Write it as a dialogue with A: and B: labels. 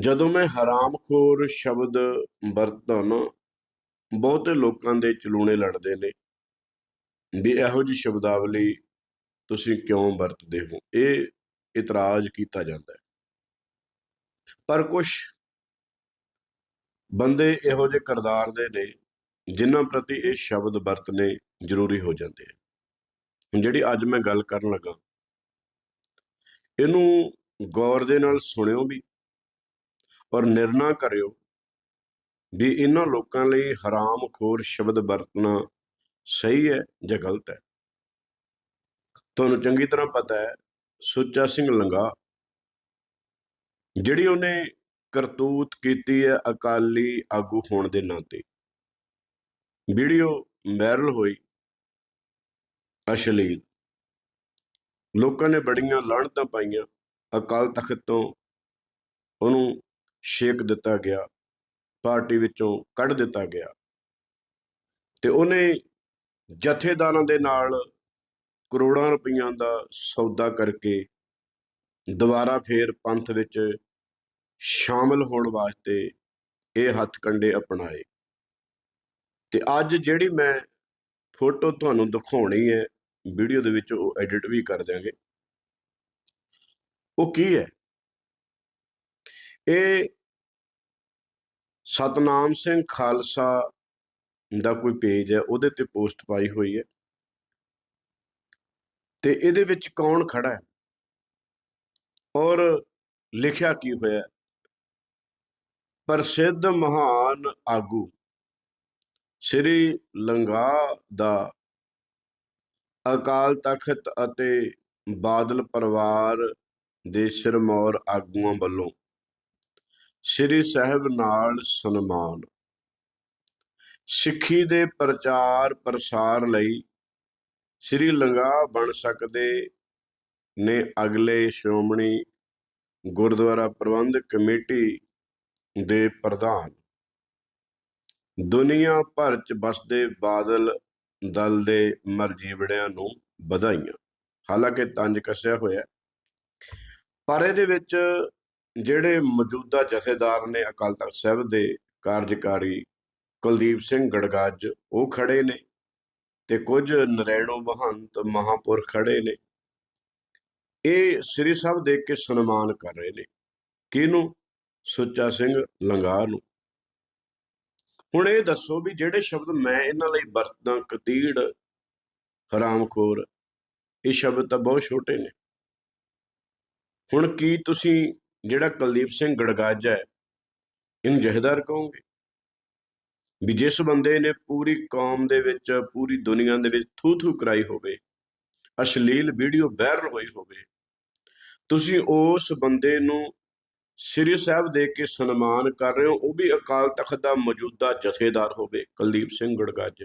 A: ਜਦੋਂ ਮੈਂ ਹਰਾਮਖੋਰ ਸ਼ਬਦ ਵਰਤਦਾ ਨਾ, ਬਹੁਤੇ ਲੋਕਾਂ ਦੇ ਚਲੂਣੇ ਲੜਦੇ ਨੇ ਵੀ ਇਹੋ ਜਿਹੀ ਸ਼ਬਦਾਵਲੀ ਤੁਸੀਂ ਕਿਉਂ ਵਰਤਦੇ ਹੋ? ਇਹ ਇਤਰਾਜ਼ ਕੀਤਾ ਜਾਂਦਾ ਹੈ। ਪਰ ਕੁਝ ਬੰਦੇ ਇਹੋ ਜਿਹੇ ਕਰਦਾਰ ਦੇ ਨੇ ਜਿਨ੍ਹਾਂ ਪ੍ਰਤੀ ਇਹ ਸ਼ਬਦ ਵਰਤਨੇ ਜ਼ਰੂਰੀ ਹੋ ਜਾਂਦੇ ਆ। ਜਿਹੜੀ ਅੱਜ ਮੈਂ ਗੱਲ ਕਰਨ ਲੱਗਾ, ਇਹਨੂੰ ਗੌਰ ਦੇ ਨਾਲ ਸੁਣਿਓ ਵੀ ਔਰ ਨਿਰਣਾ ਕਰਿਓ ਵੀ ਇਹਨਾਂ ਲੋਕਾਂ ਲਈ ਹਰਾਮਖੋਰ ਸ਼ਬਦ ਵਰਤਣਾ ਸਹੀ ਹੈ ਜਾਂ ਗਲਤ ਹੈ। ਤੁਹਾਨੂੰ ਚੰਗੀ ਤਰ੍ਹਾਂ ਪਤਾ ਹੈ, ਸੁੱਚਾ ਸਿੰਘ ਲੰਗਾ ਜਿਹੜੀ ਉਹਨੇ ਕਰਤੂਤ ਕੀਤੀ ਹੈ ਅਕਾਲੀ ਆਗੂ ਹੋਣ ਦੇ ਨਾਤੇ। ਵੀਡੀਓ ਵਾਇਰਲ ਹੋਈ ਅਸ਼ਲੀਲ। ਲੋਕਾਂ ਨੇ ਬੜੀਆਂ ਲਾਹਣਤਾਂ ਪਾਈਆਂ ਅਕਾਲ ਤਖਤ ਤੋਂ ਉਹਨੂੰ ਛੇਕ ਦਿੱਤਾ ਗਿਆ, ਪਾਰਟੀ ਵਿੱਚੋਂ ਕੱਢ ਦਿੱਤਾ ਗਿਆ। ਤੇ ਉਹਨੇ ਜਥੇਦਾਰਾਂ ਦੇ ਨਾਲ ਕਰੋੜਾਂ ਰੁਪਈਆਂ ਦਾ ਸੌਦਾ ਕਰਕੇ ਦੁਬਾਰਾ ਫੇਰ ਪੰਥ ਵਿੱਚ ਸ਼ਾਮਲ ਹੋਣ ਵਾਸਤੇ ਇਹ ਹੱਥ ਕੰਡੇ ਅਪਣਾਏ। ਤੇ ਅੱਜ ਜਿਹੜੀ ਮੈਂ ਫੋਟੋ ਤੁਹਾਨੂੰ ਦਿਖਾਉਣੀ ਹੈ, ਵੀਡੀਓ ਦੇ ਵਿੱਚ ਉਹ ਐਡਿਟ ਵੀ ਕਰ ਦਿਆਂਗੇ। ਉਹ ਕੀ ਹੈ? ਇਹ ਸਤਨਾਮ ਸਿੰਘ ਖਾਲਸਾ ਦਾ ਕੋਈ ਪੇਜ ਹੈ, ਉਹਦੇ ਤੇ ਪੋਸਟ ਪਾਈ ਹੋਈ ਹੈ। ਤੇ ਇਹਦੇ ਵਿੱਚ ਕੌਣ ਖੜਾ ਹੈ? ਔਰ ਲਿਖਿਆ ਕੀ ਹੋਇਆ ਪ੍ਰਸਿੱਧ ਮਹਾਨ ਆਗੂ ਸ੍ਰੀ ਲੰਗਾ ਦਾ ਅਕਾਲ ਤਖਤ ਅਤੇ ਬਾਦਲ ਪਰਿਵਾਰ ਦੇ ਸਿਰਮੌਰ ਆਗੂਆਂ ਵੱਲੋਂ ਸ੍ਰੀ ਸਾਹਿਬ ਨਾਲ ਸਨਮਾਨ। ਸਿੱਖੀ ਦੇ ਪ੍ਰਚਾਰ ਪ੍ਰਸਾਰ ਲਈ ਸ੍ਰੀ ਲੰਗਾ ਬਣ ਸਕਦੇ ਨੇ ਅਗਲੇ ਸ਼੍ਰੋਮਣੀ ਗੁਰਦੁਆਰਾ ਪ੍ਰਬੰਧਕ ਕਮੇਟੀ ਦੇ ਪ੍ਰਧਾਨ। ਦੁਨੀਆ ਭਰ ਚ ਵਸਦੇ ਬਾਦਲ ਦਲ ਦੇ ਮਰਜੀਵੜਿਆਂ ਨੂੰ ਵਧਾਈਆਂ। ਹਾਲਾਂਕਿ ਤੰਜ ਕੱਸਿਆ ਹੋਇਆ ਪਰ ਇਹਦੇ ਵਿੱਚ ਜਿਹੜੇ ਮੌਜੂਦਾ ਜਥੇਦਾਰ ਨੇ ਅਕਾਲ ਤਖਤ ਸਾਹਿਬ ਦੇ ਕਾਰਜਕਾਰੀ ਕੁਲਦੀਪ ਸਿੰਘ ਗੜਗਾਜ, ਉਹ ਖੜੇ ਨੇ ਤੇ ਕੁਝ ਨਰੈਣੋ ਮਹੰਤ ਮਹਾਪੁਰ ਖੜੇ ਨੇ। ਇਹ ਸ੍ਰੀ ਸਾਹਿਬ ਦੇਖ ਕੇ ਸਨਮਾਨ ਕਰ ਰਹੇ ਨੇ। ਕਿਹਨੂੰ? ਸੁੱਚਾ ਸਿੰਘ ਲੰਗਾਹ ਨੂੰ। ਹੁਣ ਇਹ ਦੱਸੋ ਵੀ ਜਿਹੜੇ ਸ਼ਬਦ ਮੈਂ ਇਹਨਾਂ ਲਈ ਵਰਤਦਾ ਕਤੀੜ ਹਰਾਮਖੋਰ, ਇਹ ਸ਼ਬਦ ਤਾਂ ਬਹੁਤ ਛੋਟੇ ਨੇ। ਹੁਣ ਕੀ ਤੁਸੀਂ ਜਿਹੜਾ ਕੁਲਦੀਪ ਸਿੰਘ ਗੜਗਾਜਾ ਹੈ, ਇਹਨੂੰ ਜਹੇਦਾਰ ਕਹੋਗੇ? ਵੀ ਜਿਸ ਬੰਦੇ ਨੇ ਪੂਰੀ ਕੌਮ ਦੇ ਵਿੱਚ, ਪੂਰੀ ਦੁਨੀਆ ਦੇ ਵਿੱਚ ਥੂ ਥੂ ਕਰਾਈ ਹੋਵੇ, ਅਸ਼ਲੀਲ ਵੀਡੀਓ ਵਾਇਰਲ ਹੋਈ ਹੋਵੇ, ਤੁਸੀਂ ਉਸ ਬੰਦੇ ਨੂੰ ਸ੍ਰੀ ਸਾਹਿਬ ਦੇ ਕੇ ਸਨਮਾਨ ਕਰ ਰਹੇ ਹੋ, ਉਹ ਵੀ ਅਕਾਲ ਤਖਤ ਦਾ ਮੌਜੂਦਾ ਜਥੇਦਾਰ ਹੋਵੇ, ਕੁਲਦੀਪ ਸਿੰਘ ਗੜਗਾਜ।